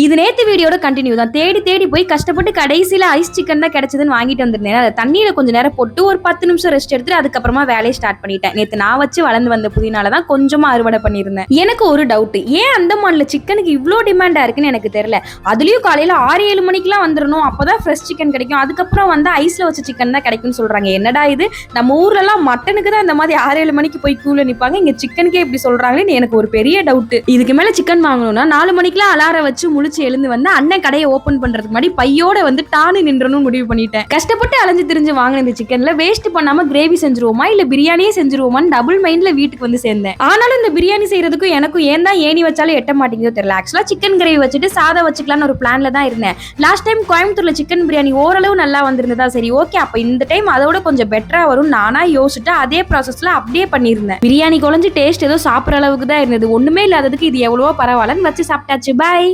இது நேற்று வீடியோட கண்டினியூ தான். தேடி தேடி போய் கஷ்டப்பட்டு கடைசியில் ஐஸ் சிக்கன் தான் கிடைச்சதுன்னு வாங்கிட்டு வந்திருந்தேன். அதை தண்ணியில் கொஞ்சம் நேரம் போட்டு ஒரு பத்து நிமிஷம் ரெஸ்ட் எடுத்துட்டு அதுக்கப்புறமா வேலையை ஸ்டார்ட் பண்ணிட்டேன். நேற்று நான் வச்சு வளர்ந்து வந்த புதினால தான் கொஞ்சமாக அறுவடை பண்ணியிருந்தேன். எனக்கு ஒரு டவுட் ஏன் அந்தமான்ல சிக்கனுக்கு இவ்வளோ டிமாண்டாக இருக்குன்னு எனக்கு தெரியல. அதுலேயும் காலையில் ஆறு ஏழு மணிக்கெலாம் வந்துடணும். அப்போ தான் ஃப்ரெஷ் சிக்கன் கிடைக்கும். அதுக்கப்புறம் வந்து ஐஸில் வச்ச சிக்கன் தான் கிடைக்கும்னு சொல்கிறாங்க என்னடா இது? நம்ம ஊர்லலாம் மட்டனுக்கு தான் இந்த மாதிரி ஆறு ஏழு மணிக்கு போய் கூல நிற்பாங்க இங்கே சிக்கனுக்கே இப்படி சொல்கிறாங்களேன்னு எனக்கு ஒரு பெரிய டவுட் இதுக்கு மேலே சிக்கன் வாங்கணும்னா நாலு மணிக்கெலாம் அலாரம் வச்சு முழிச்சு எழுந்து வந்து அண்ணன் கடையை ஓபன் பண்றதுக்கு முன்னாடி பையோட வந்து டானு நின்றணும் முடிவு பண்ணிட்டேன். கஷ்டப்பட்டு அலைஞ்சு திரிஞ்சு வாங்கின இந்த சிக்கன்ல வேஸ்ட் பண்ணாம கிரேவி செஞ்சிருவோமா இல்ல பிரியாணியே செஞ்சிருவோமான்னு டபுள் மைண்ட்ல வீட்டுக்கு வந்து சேர்ந்தேன். ஆனாலும் இந்த பிரியாணி செய்யறதுக்கும் எனக்கும் ஏன் தான் ஏணி வச்சாலும் எட்ட மாட்டேங்குதோ தெரியல. ஆக்சுவலா சிக்கன் கிரேவி வச்சுட்டு சாதம் வச்சுக்கலாம்னு ஒரு பிளான்ல தான் இருந்தேன். லாஸ்ட் டைம் கோயம்புத்தூர்ல சிக்கன் பிரியாணி ஓரளவு நல்லா வந்திருந்ததா சரி ஓகே அப்ப இந்த டைம் அதோட கொஞ்சம் பெட்டரா வரும் நானா யோசிச்சுட்டு அதே ப்ராசஸ்ல அப்படியே பண்ணியிருந்தேன். பிரியாணி குழஞ்சு டேஸ்ட் ஏதோ சாப்பிட்ற அளவுக்கு தான் இருந்தது. ஒண்ணுமே இல்லாததுக்கு இது எவ்வளவோ பரவாயில்லன்னு வச்சு சாப்பிட்டாச்சு. பாய்